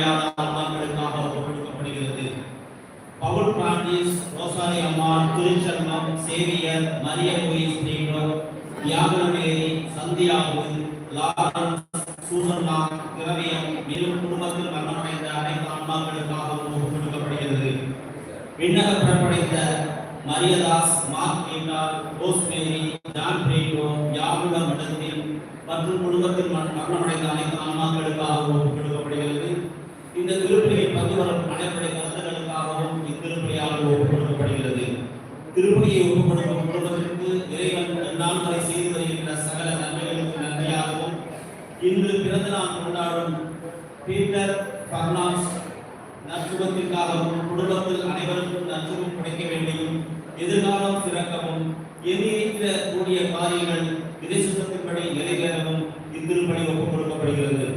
ஆத்மாக்களுக்காக ஒப்புக்கொடுக்கப்படுகிறது Paul Francis Rosary Ammal Thiruselvam Xavier Maria Louis Nero யாகனமேரி சந்தியாவு Lawrence Susanna Thiraviyam மேலும் குடும்பத்தில் மரணமடைந்த அனைத்து ஆன்மாக்களுக்காக ஒப்புக்கொடுக்கப்படுகிறது விண்ணக பிறப்படைந்த Mariadas Mark Peter Rosemary John Britto யாகுட மடத்தில் மற்றும் குடும்பத்தில் மரணமடைந்த அனைத்து ஆன்மாக்களுக்காக ஒப்புக்கொடுக்கப்படுகிறது இந்த திருப்பலியில் பங்கு வரும் அனைவருடைய கருத்துக்களுக்காகவும் இத்திருப்பலியாக ஒப்புக்கொடுக்கப்படுகிறது. திருப்பலியை ஒப்புக்கொடுக்கும் குடும்பத்திற்கு இறைவன் நாள் வரை செய்து வருகின்ற சகல நன்மைகளுக்கு நன்மையாகவும் இன்று பிறந்த நாள் கொண்டாடும் பீட்டர் பர்னாஸ் நற்சுகத்திற்காகவும் குடும்பத்தில் அனைவருக்கும் நற்சுகம் கிடைக்க வேண்டியும் எதிர்காலம் சிறக்கவும் எதிர்க்கிற கூடிய காரியங்கள் சுத்தத்தின்படி நிறைவேறவும் இத்திருப்பணி ஒப்புக் கொடுக்கப்படுகிறது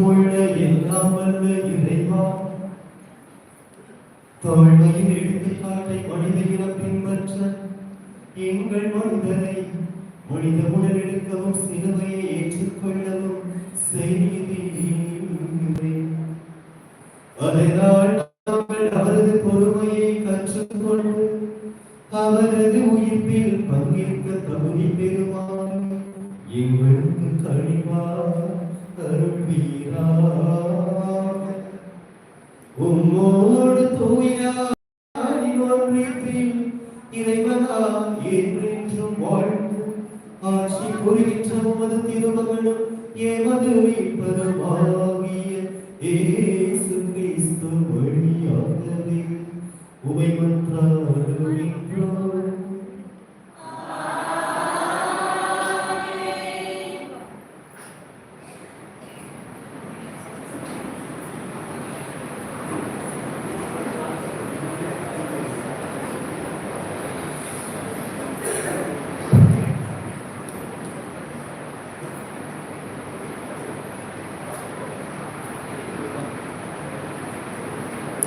என்றென்றும் எல்லாம் வல்ல இறைவா. தாழ்மையின் எடுத்துக்காட்டை மனித பின்பற்ற எங்கள் மனிதரை மனித உடல் எடுக்கவும் சிலுவையை ஏற்றுக்கொள்ளவும் செய்தீரே அதனால் நாங்கள் அவரது பொறுமையை கற்றுக்கொண்டு அவரது உயிர்ப்பில் பங்கேற்க தகுதி பெறுவார் எங்களுக்கு கழிவார் தரும் உம்மோடு தூயாரின் ஒன்றிப்பில் இறைவனா என்றென்றும் வாழ்ந்து ஆட்சி புரிகின்ற உமது திருமகனும் எமது மீட்பருமாகிய கிறிஸ்து வழி உமை மன்றாடுகின்றோம்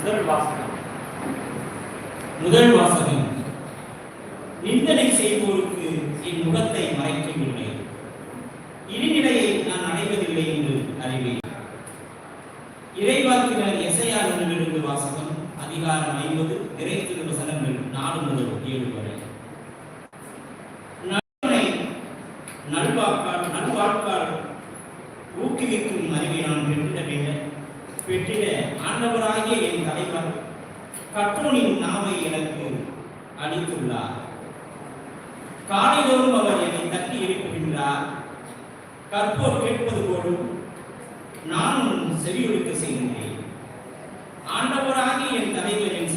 முதல் வாசகம் முதல் வாசகம் நிந்தனை செய்வோருக்கு என் முகத்தை மறைக்கவில்லை இனிநிலையை நான் அடைவதில்லை என்று அறிவேன் இறைவாக்கினர் எசையாளர்களிலிருந்து வாசகம் அதிகாரம் ஐம்பது இறை திருவசனங்கள் நாலு முதல் ஏழு வரை நல்வனை நல்வாக்கார் நல்வாழ்க்கால் ஊக்குவிக்கும் அறிவை நான் பெற்றிட வேண்டும். பெற்றிட ஆண்டவராகிய என் தலைவர் கற்றோனின் நாவை எனக்கு அளித்துள்ளார். காலைதோறும் அவர் என்னை தட்டி எழுப்புகின்றார் கற்போர் கேட்பது போலும் நானும் செவியொலிக்க செய்கின்றேன். ஆண்டவராகிய என் தலைவர் என்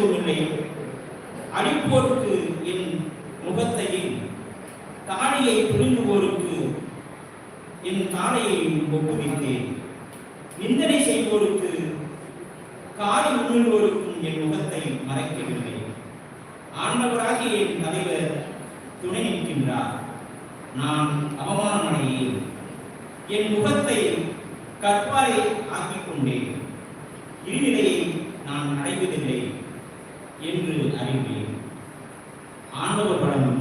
விலகிச் அழிப்போருக்கு என் முகத்தையும் தாடியை புழுங்குவோருக்கு என் தாடையை ஒப்புவித்தேன். நிந்தனை செய்வோருக்கு காலை உண்ணுவோருக்கும் என் முகத்தை மறைக்கவில்லை. ஆண்டவராகிய என் தலைவர் துணை நிற்கின்றார். நான் அவமானமடையேன். என் முகத்தை கற்பாரை ஆக்கிக் கொண்டேன் இருநிலையை நான் அடைவதில்லை. அறிவியல் அறிவேன் ஆண்டவர் வழங்கும்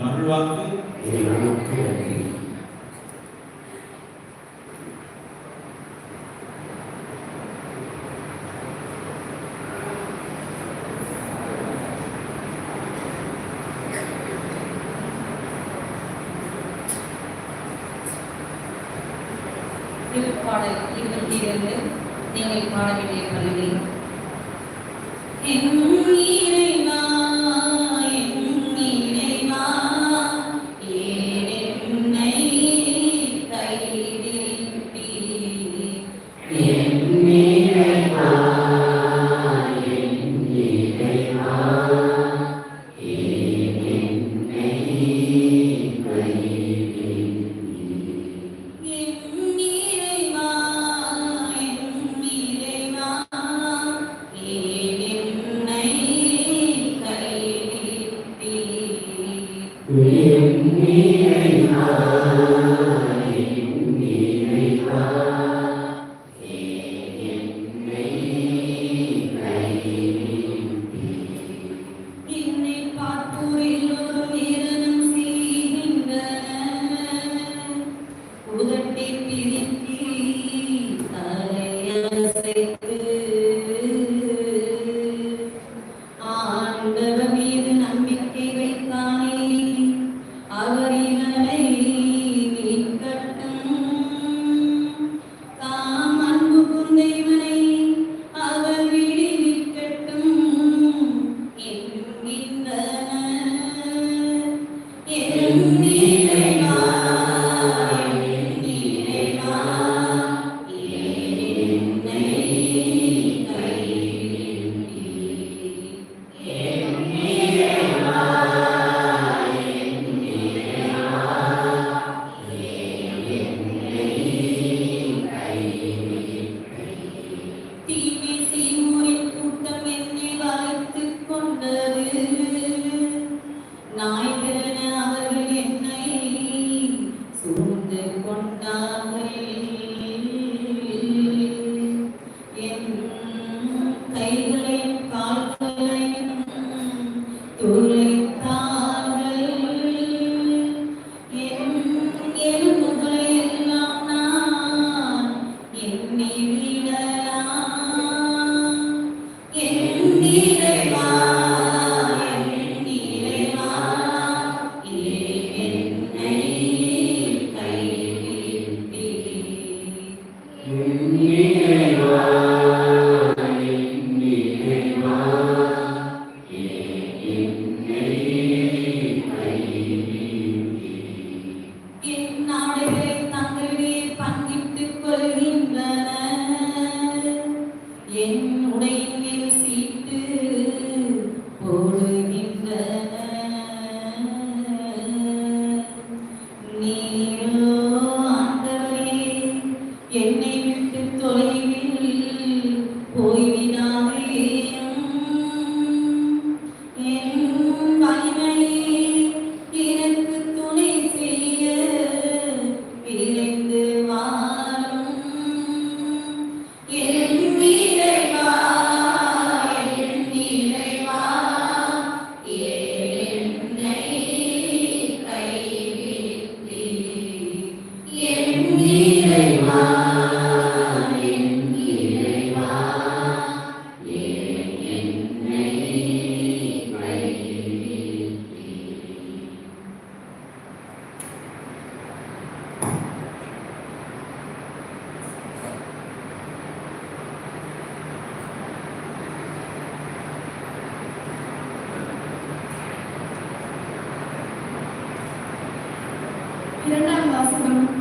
nosso.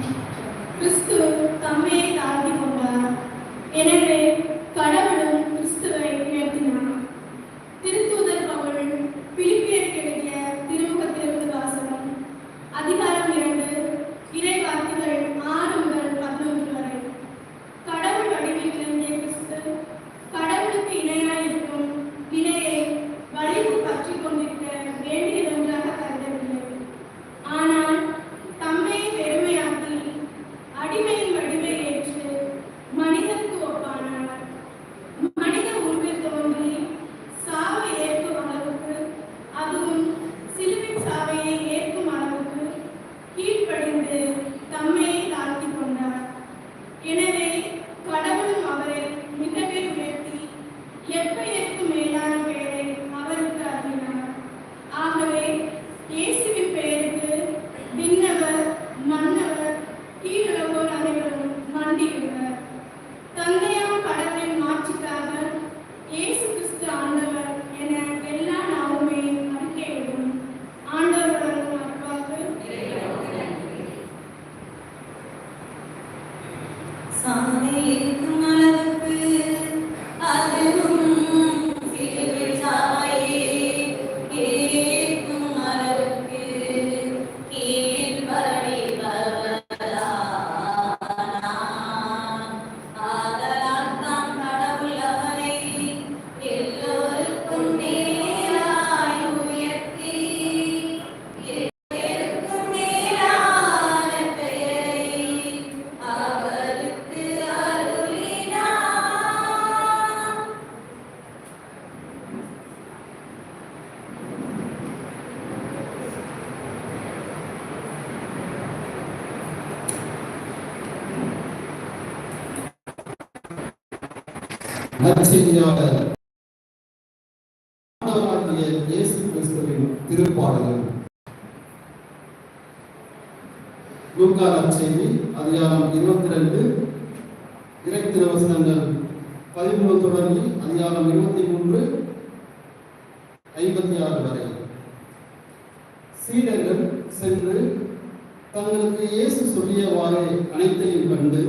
சொல்லியவாறு அனைத்தையும் கண்டு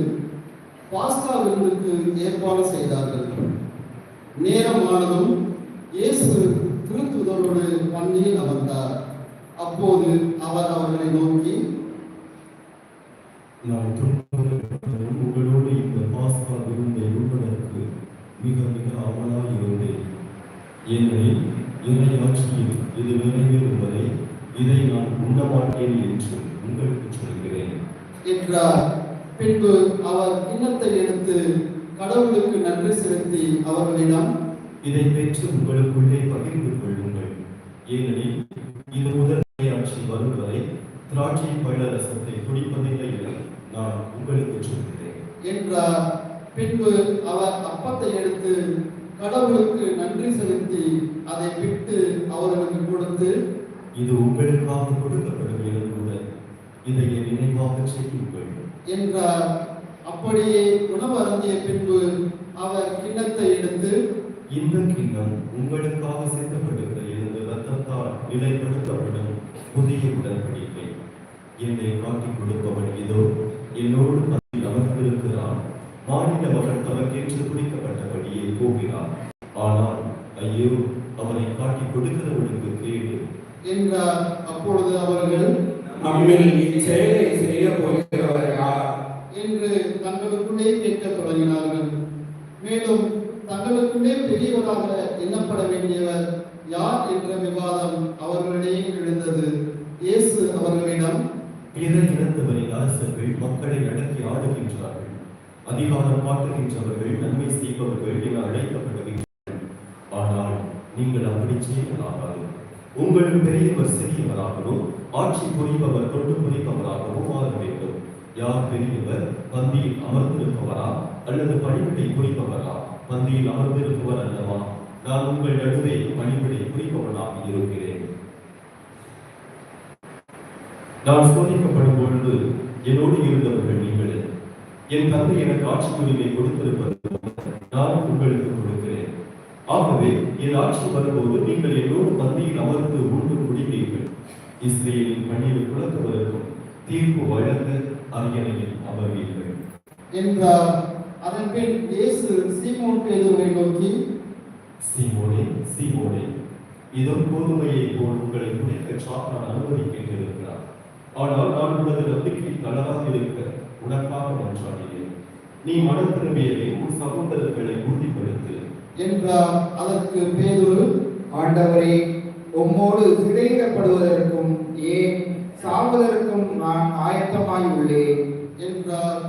பாஸ்கா விருந்துக்கு ஏற்பாடு செய்தார்கள். நேரமானதும் இயேசு திருத்துதலோடு பந்தியில் அமர்ந்தார். அப்போது அவர் அவர்களை நோக்கி நான் உங்களோடு இந்த பாஸ்கா விருந்தை உண்பதற்கு மிக மிக ஆவலாய் இருந்தேன். ஏனெனில் இறை ஆட்சியில் இது நிறைவேறும் வரை இதை நான் உண்ண மாட்டேன் என்று உங்களுக்கு சொல்கிறேன். என்றார் பின்பு அவர் கிண்ணத்தை எடுத்து கடவுளுக்கு நன்றி செலுத்தி அவர்களிடம் இதை பெற்று உங்களுக்குள்ளே பகிர்ந்து கொள்ளுங்கள். ஏனெனில் இது முதல் ஆட்சி வரும் வரை திராட்சை பழ ரசத்தை குடிப்பதில்லை என நான் உங்களுக்கு சொல்கிறேன். என்றார். பின்பு அவர் அப்பத்தை எடுத்து கடவுளுக்கு நன்றி செலுத்தி அதை பிட்டு அவர்களுக்கு கொடுத்து இது உங்களுக்காக கொடுக்கப்படும் எனதுடன் இதை நினைவாக செய்யுங்கள் என்றார். அப்படியே உணவு அருந்திய பின்பு அவர் கிண்ணத்தை எடுத்து இந்த கிண்ணம் உங்களுக்காக சிந்தப்படுகிற எனது ரத்தத்தால் நிலைப்படுத்தப்படும் புதிய உடன்படிக்கை. என்னை காட்டிக் கொடுப்பவன் இதோ என்னோடு பந்தியில் அமர்ந்திருக்கிறான். மாநில மகன் தமக்கேற்று குடிக்கப்பட்டபடியே போகிறான். ஆனால் ஐயோ அவனை காட்டிக் கொடுக்கிறவனுக்கு கேடு. என்றார். அப்பொழுது அவர்கள் நம்மில் இச்செயலை செய்ய போகிறவர் யார் என்று தங்களுக்குள்ளே கேட்கத் தொடங்கினார்கள். மேலும் தங்களுக்குள்ளே பெரியவராக எண்ணப்பட வேண்டியவர் யார் என்ற விவாதம் அவர்களிடையே எழுந்தது. இயேசு அவர்களிடம் பிற இனத்தவரின் அரசர்கள் மக்களை அடக்கி ஆடுகின்றார்கள் அதிகாரம் காட்டுகின்றவர்கள் நன்மை செய்பவர்கள் என அழைக்கப்படுகின்றனர். ஆனால் நீங்கள் அப்படி செய்யலாகாது. உங்களின் பெரியவர் சிறியவராகவும் ஆட்சி புரிபவர் கொண்டு புரிபவராகவும் மாற வேண்டும். யார் பெரியவர்? பந்தியில் அமர்ந்திருப்பவரா? அல்லது பணிவிடை புரிபவரா? பந்தியில் அமர்ந்திருப்பவர் அல்லவா? நான் உங்கள் நடுவே பணிவிடை புரிபவனாக இருக்கிறேன். நான் சோதிக்கப்படும் பொழுது என்னோடு இருந்தவர்கள் நீங்களே. என் தந்தை எனக்கு ஆட்சி உரிமை கொடுத்திருப்பது நான் உங்களுக்கு கொடுக்கிறேன். ஆகவே என் ஆட்சி வரும்போது நீங்கள் என்னோடு பந்தியில் அமர்ந்து உண்டு குடிப்பீர்கள். இஸ்ரேலின் மண்ணில் குழத்துவதற்கும் தீர்ப்பு வழங்க அரியணையில் அமர்வீர்கள் என்றார். அதன் பின் இயேசு சீமோன் பேதுருவை நோக்கி சீமோனே சீமோனே இதோ கோதுமையை போல் உங்களை குடிக்க சாத்தான் அனுமதிக்கின்றிருக்கிறார் ஆனால் நான் உனது நம்பிக்கை தளராக இருக்க உனக்காக மன்றாடினேன் நீ மனம் திரும்பியதை உன் சகோதரர்களை உறுதிப்படுத்து. என்றார். அதற்கு பேதுரு ஆண்டவரே உம்மோடு சிறையிடப்படுவதற்கும் ஏன் சாவதற்கும் நான் ஆயத்தமாய் உள்ளேன் என்றார்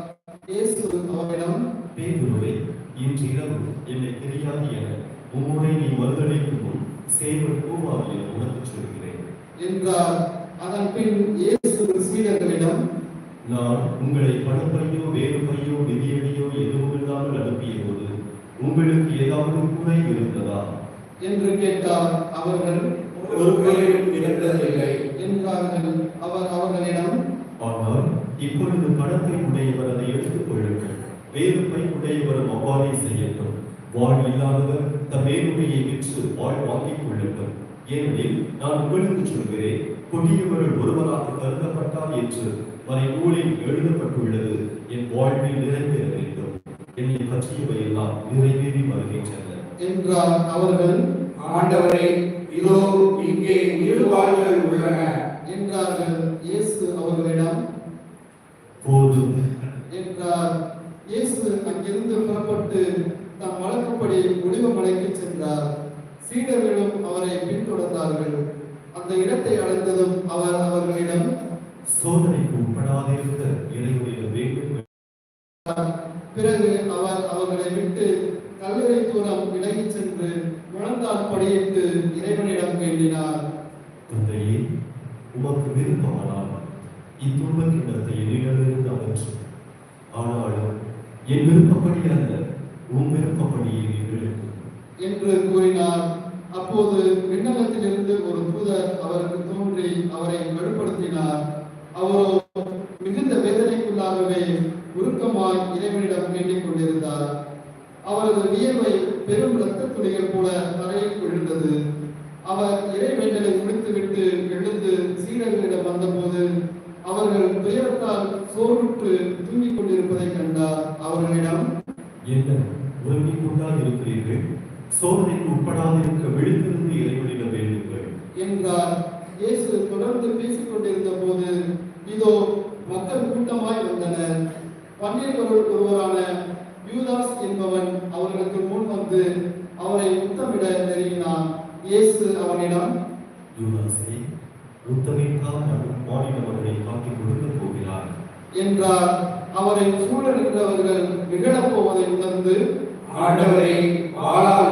இயேசு அவரிடம் பேதுருவே இன்று இரவு என்னை தெரியாது என உம்முடைய நீ மறுதளிக்கும் முன் சேவல் கூவாது என உனக்கு சொல்கிறேன். என்றார். அதன் பின் இயேசு சீடர்களிடம் நான் உங்களை பணப்பையோ வேறு பையோ நிதியடியோ எதுவும் இல்லாமல் அனுப்பிய போது உங்களுக்கு ஏதாவது குறை இருந்ததா? என்று கேட்டார். அவர்கள் ஒரு பேரும் இருந்ததில்லை என்றார்கள் அவர் அவர்களிடம் ஆனால் இப்பொழுது பணத்தை உடையவர் அதை எடுத்துக் கொள்ளுங்கள் வேறு பை உடையவரும் அவ்வாறே செய்யட்டும். வாழ் இல்லாதவர் தம் வேறுமையை விற்று வாழ் வாங்கிக் கொள்ளட்டும் ஏனெனில் நான் உங்களுக்கு சொல்கிறேன் கொடியவர்கள் ஒருவராக கருதப்பட்டால் என்று வரை நூலில் எழுதப்பட்டுள்ளது. என் வாழ்வில் நிறைவேற வேண்டும். என்னை பற்றியவை எல்லாம் நிறைவேறி வருகின்றன. என்றார் அவர்கள். ஆண்டவரே இதோ இங்கே நீர்வாழ்கள் உள்ளன என்றார்கள் இயேசு அவர்களிடம். போதும். என்றார் இயேசு அங்கிருந்து புறப்பட்டு தம் வழக்கப்படி ஒளிவமலைக்கு சென்றார். சீடர்களும் அவரை பின்தொடர்ந்தார்கள். அந்த இடத்தை அடைந்ததும் அவர் அவர்களிடம் சோதனைக்கு உட்படாதிருக்க இறைவனில் வேண்டும் பிறகு அவர் அவர்களை விட்டு கல்லறை தூரம் விலகிச் சென்று முழந்தால் படியிட்டு இறைவனிடம் வேண்டினார் தந்தையே உமக்கு விருப்பமானால் இத்துன்ப கிண்ணத்தை என்னிடமிருந்து அகற்றும் ஆனாலும் என் விருப்பப்படி அல்ல உன் விருப்பப்படியே என்று கூறினார். அப்போது விண்ணகத்திலிருந்து ஒரு தூதர் அவருக்கு தோன்றி அவரை கடுப்படுத்தினார். அவரோ மிகுந்த வேதனைக்குள்ளாகவே உருக்கமாய் இறைவனிடம் வேண்டிக் கொண்டிருந்தார். அவரது வியர்வை பெரும் இரத்த துளிகள் போல தரையில் விழுந்தது அவர் இறைவேண்டலை முடித்துவிட்டு எழுந்து சீடர்களிடம் வந்தபோது அவர்கள் துயரத்தால் சோர்வுற்று தூங்கிக் கொண்டிருப்பதைக் கண்டார். அவர்களிடம் என்ன உறங்கிக் கொண்டா இருக்கிறீர்கள் சோதனைக்கு உட்படாதிருக்க விழித்திருந்து இறைவனிடம் வேண்டுங்கள். என்றார். இயேசு தொடர்ந்து பேசிக் கொண்டிருந்த போது இதோ மக்கள் கூட்டமாய் வந்தனர். பன்னிருவருள் ஒருவரான யூதாஸ் என்பவன் அவர்களுக்கு முன் வந்து அவரை முத்தமிட நெருங்கினான். இயேசு அவனிடம் யூதாசே காட்டிக் போகிறார். என்றார். அவரை சூழ நின்றவர்கள் நிகழப் போவதை உணர்ந்து ஆண்டவரை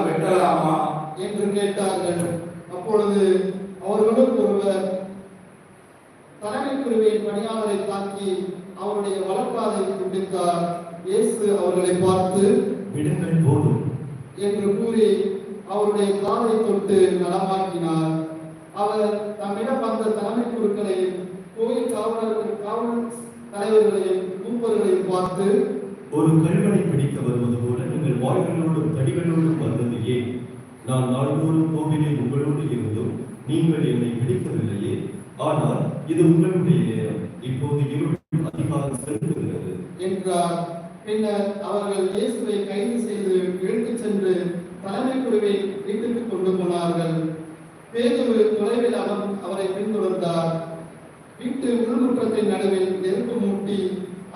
வெட்டலாமா? என்று கேட்டார்கள். அப்பொழுது அவர்களும் ஒருவர் தலைமை குருவின் பணியாளரை தாக்கி அவருடைய வழக்காதை துண்டித்தார் இயேசு அவர்களை பார்த்து விடுங்கள் போதும். என்று கூறி அவருடைய காலை தொட்டு நலமாக்கினார் அவர் தம்மிடம் வந்த தலைமை குருக்களையும் கோயில் காவலர்கள் காவல் தலைவர்களையும் மூப்பர்களையும் பார்த்து ஒரு கல்வனை பிடிக்க வருவது போல நீங்கள் வாள்களோடும் தடிகளோடும் வந்தது ஏன்? நான் நாள்தோறும் கோவிலில் உங்களோடு இருந்தும் நீங்கள் என்னை பிடிக்கவில்லையே. ஆனால் இது உங்களுடைய நேரம். இப்போது இருள் அதிகாரம் செலுத்துகிறது என்றார் பின்னர் அவர்கள் இயேசுவை கைது செய்து இழுத்துச் சென்று தலைமை குருவை வீட்டுக்கு கொண்டு போனார்கள் பேதுரு தொலைவில் அவன் அவரை பின்தொடர்ந்தார் வீட்டு உள்முற்றத்தின் நடுவில் நெருப்பு மூட்டி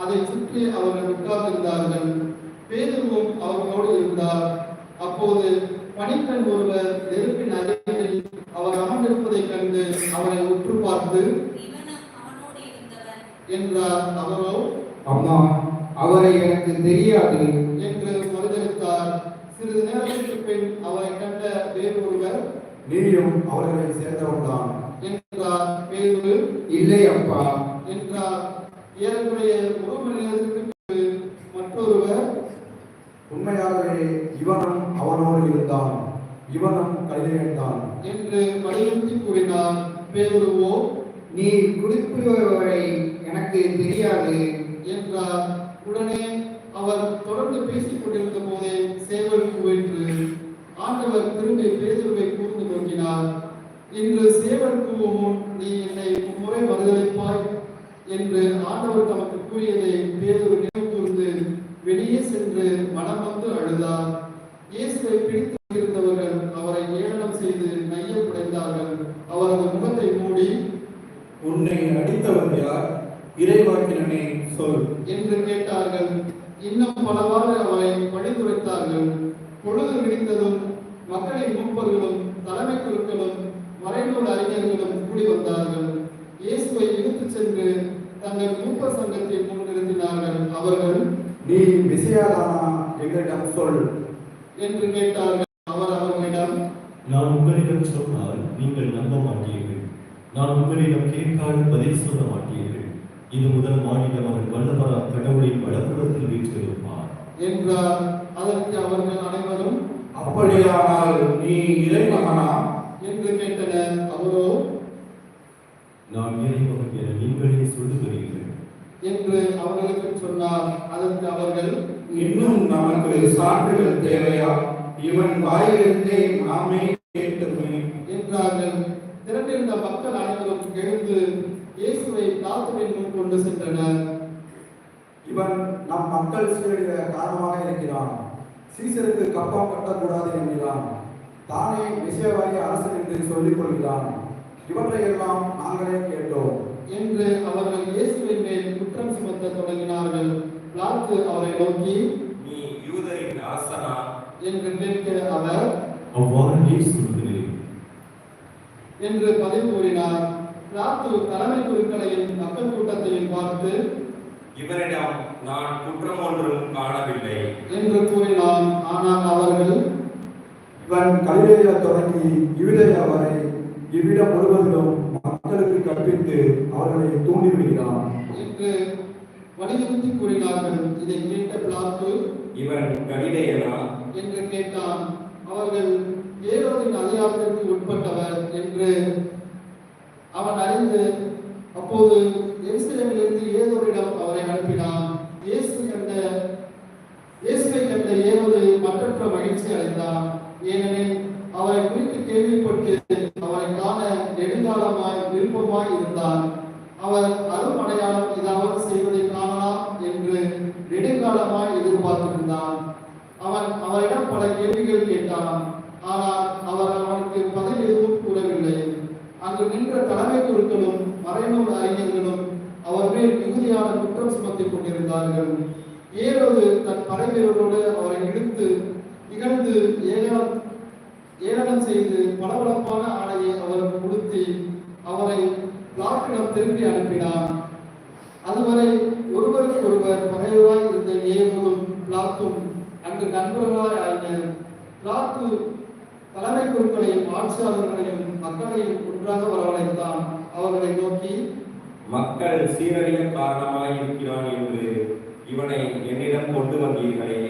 அதை சுற்றி அவர்கள் உட்கார்ந்திருந்தார்கள். பேதுருவும் அவர்களோடு இருந்தார். அப்போது பணிப்பெண் ஒருவர் நெருப்பின் அருகில் அவர் அமர்ந்திருப்பதைக் கண்டு அவரை உற்று பார்த்து என்றார் அவரோ? அம்மா அவரை எனக்கு தெரியாது. என்று மறுதளித்தார் சிறிது நேரத்திற்கு பின் அவரை கண்ட வேறொருவர் நீயும் அவர்களை சேர்ந்தவன்தான். என்றார் பேரு இல்லை அப்பா. என்றார் ஏறக்குறைய ஒரு மணி நேரத்திற்கு பின்பு மற்றொருவர் உண்மையாகவே இவனும் அவனோடு இருந்தான். இவனும் கலிலேயன்தான் என்று வலியுறுத்தி கூறினார் பேருவோ நீ குறிப்பிடுபவரை எனக்கு தெரியாது. என்றார். உடனே அவர் தொடர்ந்து பேசிக் கொண்டிருந்த போதே சேவல் கூவிற்று ஆண்டவர் திரும்பி பேதுருவை கூர்ந்து நோக்கினார். இன்று சேவல் கூவும் முன் நீ என்னை முறை மறுதளிப்பாய் என்று ஆண்டவர் தமக்கு கூறியதை பேதுரு நினைவு கூர்ந்து வெளியே சென்று மனம் வந்து அழுதார். இயேசுவை பிடித்து இருந்தவர்கள் அவரை ஏளனம் செய்து நையம் புடைந்தார்கள் அவரது முகத்தை மூடி உன்னை அடித்தவர் யார்? இறைவாக்கினனே சொல் என்று கேட்டார்கள். இன்னும் பலவாறு அவரை பழித்துரைத்தார்கள் பொழுது விடிந்ததும் மக்களின் மூப்பர்களும் தலைமை குருக்களும் மறைநூல் அறிஞர்களும் கூடி வந்தார்கள் இயேசுவை இழுத்துச் சென்று தங்கள் மூப்பர் சங்கத்தில் முன் நிறுத்தினார்கள் அவர்கள் நீ விசையாதானா எங்களிடம் சொல். என்று கேட்டார்கள். அவர் அவர்களிடம் நான் உங்களிடம் சொன்னால் நீங்கள் நம்ப மாட்டீர்கள். நான் உங்களிடம் கேட்கால் பதில் சொல்ல மாட்டீர்கள். இது முதல் மாநிலம் அவன் வல்லவரா கடவுளின் வலப்புறத்தில் வீற்றிருப்பார். என்றார். அதற்கு அவர்கள் அனைவரும் அப்படியானால் நீ இறைமகனா? என்று கேட்டனர். அவரோ நான் இறைவன் என நீங்களே சொல்லுகிறீர்கள் என்று அவர்களுக்கு சொன்னார். அதற்கு அவர்கள் இன்னும் நமக்கு சான்றுகள் தேவையா? இவன் வாயிலிருந்தே நாமே கேட்டதுமே என்றார்கள். திரண்டிருந்த மக்கள் அனைவரும் எழுந்து இயேசுவை பிளாத்துவின் முன் கொண்டு சென்றனர். இவன் நம் மக்கள் சீரழிய காரணமாக இருக்கிறான். சீசருக்கு கப்பம் கட்டக்கூடாது என்கிறான். தானே விஷயவாரிய அரசன் என்று சொல்லிக் கொள்கிறான். இவற்றையெல்லாம் நாங்களே கேட்டோம். என்று அவர்கள் இயேசுவின் மேல் குற்றம் சுமத்த தொடங்கினார்கள். பிளாத்து அவரை நோக்கி நீ யூதரின் அரசனா? என்று கேட்க அவர் அவ்வாறு நீர் சொல்கிறேன் என்று பதில் கூறினார். பிளாத்து தலைமை குருக்களையும் மக்கள் கூட்டத்தையும் பார்த்து இவரிடம் நான் குற்றம் ஒன்றும் காணவில்லை. என்று கூறினான் ஆனால் அவர்கள் இவன் கலிலேயா தொடங்கி யூதேயா வரை இவ்விடம் முழுவதிலும் மக்களுக்கு கற்பித்து அவர்களை தூண்டி விடுகிறான் என்று வலியுறுத்தி கூறினார்கள் இதை கேட்ட பிளாத்து இவன் கலிலேயனா? என்று கேட்டான். அவர்கள் ஏரோதின் அதிகாரத்திற்கு உட்பட்டவர் என்று அவன் அறிந்து அப்போது எருசலேமிலிருந்து ஏதோரிடம் அவரை அனுப்பினான். இயேசு கண்ட இயேசுவை கண்ட ஏரோது மற்றற்ற மகிழ்ச்சி அடைந்தான். ஏனெனில் அவரை குறித்து கேள்விப்பட்டு விருப்பமாய் இருந்தார் அவர் அருமடையாளம் ஏதாவது செய்வதை காணலாம் என்று நெடுங்காலமாய் எதிர்பார்த்திருந்தான் அவன் அவரிடம் பல கேள்விகள் கேட்டான். ஆனால் அவர் அவனுக்கு பதில் எதுவும் கூறவில்லை. அங்கு நின்ற தலைமை குருக்களும் மறைநூல் அறிஞர்களும் அவர் மேல் மிகுதியான குற்றம் சுமத்திக் கொண்டிருந்தார்கள். ஏரோது தன் படைவீரரோடு அவரை இழுத்து இகழ்ந்து ஏகனம் ஏளனம் செய்து பளபளப்பான ஆடையை அவருக்கு கொடுத்து அவரை பிளாக்கிடம் திருப்பி அனுப்பினார். அதுவரை ஒருவருக்கு ஒருவர் பகைவராய் இருந்த ஏரோதும் பிளாத்தும் அங்கு நண்பர்களாய் ஆயினர் பிளாத்து தலைமை குருக்களையும் ஆட்சியாளர்களையும் மக்களையும் ஒன்றாக வரவழைத்தான். அவர்களை நோக்கி மக்கள் சீரழிய காரணமாய் இருக்கிறான் என்று இவனை என்னிடம் கொண்டு வந்தீர்களே.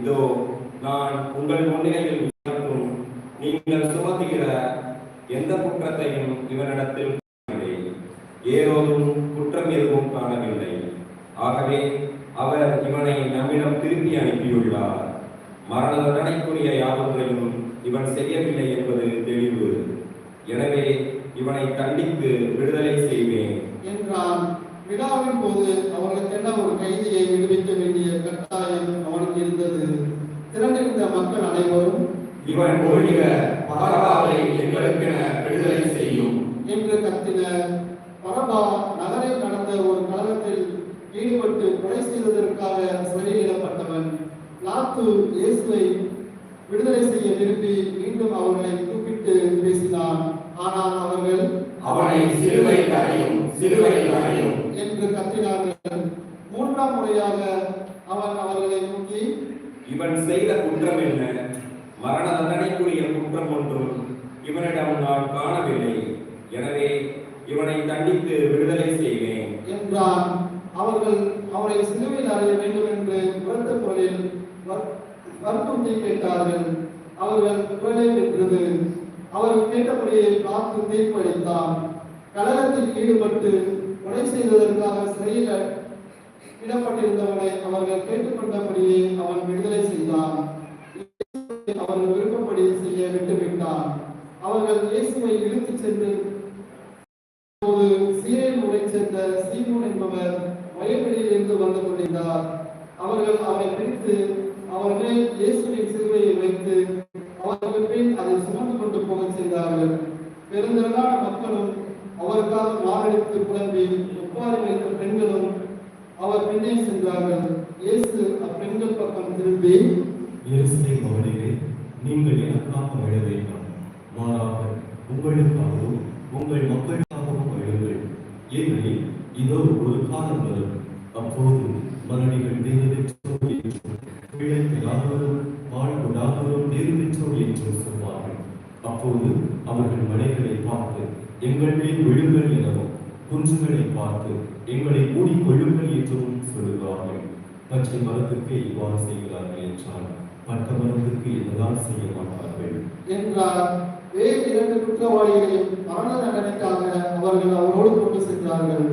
இதோ நான் உங்கள் முன்னிலையில் நீங்கள் சுமத்துகிற எந்த குற்றத்தையும் இவனிடத்தில். ஏரோதும் குற்றம் எதுவும் காணவில்லை. ஆகவே அவர் இவனை நம்மிடம் திருப்பி அனுப்பியுள்ளார். மரண தண்டனைக்குரிய யாவற்றையும் இவன் செய்யவில்லை என்பது தெளிவு. எனவே இவனை கண்டித்து விடுதலை செய்வேன். என்றான். விழாவின் போது அவர்களுக்கெல்லாம் ஒரு கைதியை விடுவிக்க வேண்டிய கட்டாயம் அவனுக்கு இருந்தது. திரண்டிருந்த மக்கள் அனைவரும் இவன் ஒழிக பரவாவை எங்களுக்கென விடுதலை செய்யும் என்று கத்தினர் பரபா நகரில் நடந்த ஒரு கழகத்தில் ஈடுபட்டு கொலை செய்ததற்காக சிறையிடப்பட்டவன் லாத்து இயேசுவை விடுதலை செய்ய விரும்பி மீண்டும் அவர்களை கூப்பிட்டு பேசினான் ஆனால் அவர்கள் அவனை சிலுவை அறையும் சிலுவை அறையும் என்று கத்தினார்கள் மூன்றாம் முறையாக அவன் அவர்களை நோக்கி இவன் செய்த குற்றம் என்ன மரண தண்டனைக்குரிய குற்றம் ஒன்றும் இவனிடம் நான் காணவில்லை எனவே இவனை தண்டித்து விடுதலை செய்வேன் என்றான் அவர்கள் அவரை சிலுவையில் அறைய வேண்டும் என்று உரத்த குரலில் வற்- வற்புறுத்தி கேட்டார்கள் அவர்கள் குரலை வென்றது அவர்கள் கேட்டபடியே பார்த்து தீர்ப்பளித்தான் கலகத்தில் ஈடுபட்டு கொலை செய்ததற்காக சிறையில் இடப்பட்டிருந்தவனை அவர்கள் கேட்டுக்கொண்டபடியே அவன் விடுதலை செய்தான். அவர்கள் விருப்பப்படி செய்ய விட்டுவிட்டான். அவர்கள் இயேசுவை இழுத்துச் சென்று அப்போது சீரேன் ஊரைச் சேர்ந்த சீமோன் என்பவர் வயல்வெளியில் இருந்து வந்து கொண்டிருந்தார். அவர்கள் அவரை பிடித்து அவர்கள் இயேசுவின் சிலுவையை வைத்து அவர்கள் பின் அதை சுமந்து கொண்டு போக செய்தார்கள். பெருந்திரளான மக்களும் அவருக்காக மாரடித்து புலம்பி ஒப்பாரி வைத்த பெண்களும் அவர் பின்னே சென்றார்கள். இயேசு அப்பெண்கள் பக்கம் திரும்பி இயேசுவை மகளே நீங்கள் எனக்காக எழ வேண்டாம். மாறாக உங்களுக்காகவும் உங்கள் மக்களுக்காகவும் எழுங்கள் ஏனெனில் இதோ ஒரு காலம் வரும். அப்போது மரணிகள் தேர்ந்தெற்றோர் என்றும் பிழைத்த யாவரும் வாழ்வுடாதோரும் தேர்ந்தெற்றோர் என்றும் சொல்வார்கள். அப்போது அவர்கள் மலைகளை பார்த்து எங்கள் மேல் விழுங்கள் எனவும் குன்றுகளை பார்த்து எங்களை மூடிக்கொள்ளுங்கள் என்றும் சொல்லுவார்கள். பச்சை மரத்துக்கு இவ்வாறு செய்கிறார்கள் என்றால் பட்ட மரத்துக்கு என்னதான் செய்ய மாட்டார்கள்? என்றார் வேறு இரண்டு குற்றவாளிகளையும் மரண தண்டனைக்காக அவர்கள் அவரோடு கொண்டு சென்றார்கள்.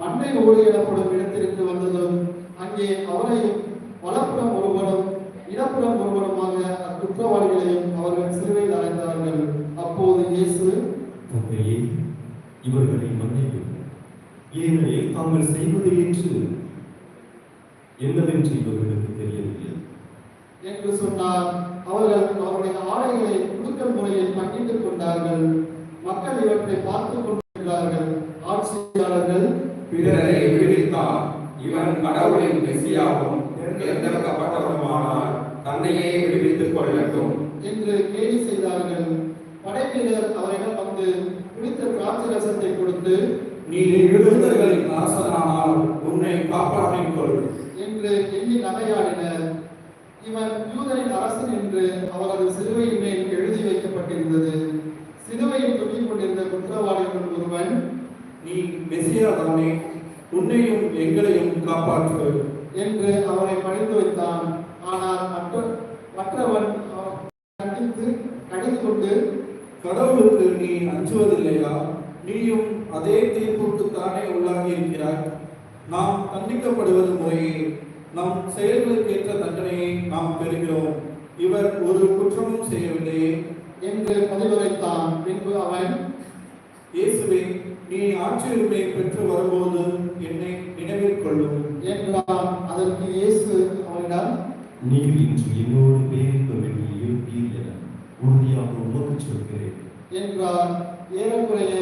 மண்ணை ஓடு எனப்படும் இடத்திற்கு வந்ததும் அங்கே அவரையும் வலப்புறம் ஒருவனும் இடப்புறம் ஒருவனுமாக அக்குற்றவாளிகளையும் அவர்கள் சிறுவையில் அடைந்தார் இயேசு தந்தையே இவர்களை மன்னியும் ஏனெனில் தாங்கள் செய்வது என்று என்னவென்று இவர்களுக்கு தெரியவில்லை. என்று சொன்னார். அவர்கள் அவருடைய ஆடைகளை குடுக்கல் முறையில் பங்கிட்டுக் கொண்டார்கள். மக்கள் இவற்றை பார்த்துக் கொண்டிருக்கிறார்கள். ஆட்சியாளர்கள் பிறரை விடுவித்தார் இவன் கடவுளின் மெசியாவும் தேர்ந்தெடுக்கப்பட்டவருமானால் தன்னையே விடுவித்துக் கொள்ளட்டும். என்று கேலி செய்தார்கள். படைவீரர் அவரிடம் வந்து குடித்த திராட்சை ரசத்தை கொடுத்து நீ யூதர்களின் அரசனானால் உன்னை காப்பாற்றிக் கொள் என்று எண்ணி நகையாடினர். இவன் யூதரின் அரசன் என்று அவரது சிலுவையின் மேல் எழுதி வைக்கப்பட்டிருந்தது. சிலுவையில் தொங்கிக் கொண்டிருந்த குற்றவாளிகள் ஒருவன் நீ மெசியாதானே உன்னையும் எங்களையும் காப்பாற்று என்று அவரை பணிந்து வைத்தான். ஆனால் மற்ற மற்றவன் அவன் கண்டித்து கடிந்து கொண்டு கடவுளுக்கு நீ அஞ்சுவதில்லையா? நீயும் அதே தீர்ப்புக்கு தானே உள்ளாகி இருக்கிறாய். நாம் தண்டிக்கப்படுவது முறையே நம் செயல்களுக்கேற்ற தண்டனையை நாம் பெறுகிறோம். இவர் ஒரு குற்றமும் செய்யவில்லையே என்று பதிலுரைத்தான். பின்பு அவன் இயேசுவே நீ ஆட்சியுரிமை பெற்று வரும்போது என்னை நினைவில் கொள்ளும். என்றான். அதற்கு இயேசு அவனிடம் நீர் இன்று என்னோடு பேரின்ப வெளியில் இருப்பீர் என. உறுதியாக உமக்கு சொல்கிறேன். என்றார் ஏறக்குறைய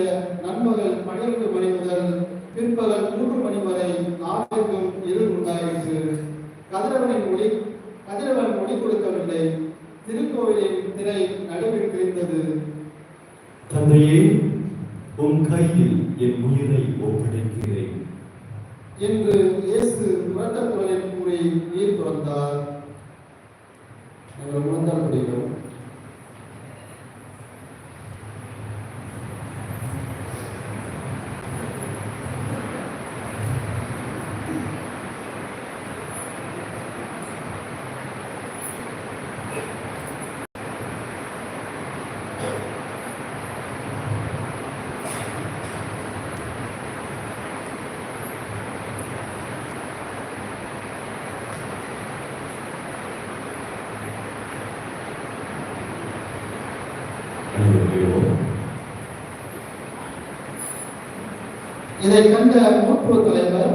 நண்பகல் பன்னிரண்டு மணி முதல் பிற்பகல் மூன்று மணி வரை நாடெங்கும் இருள் உண்டாயிற்று. கதிரவனின் ஒளி கதிரவன் ஒளி கொடுக்கவில்லை. திருக்கோவிலின் திரை நடுவில் கிழிந்தது. தந்தையே உம் கையில் என் உயிரை ஒப்படைக்கிறேன். என்று இயேசு உரத்த குரலில் கூறி நீர் துறந்தார். நாங்கள் உணர்ந்தால் முடியும். அனைவரையும் இதை கண்ட மூற்றுவ தலைவர்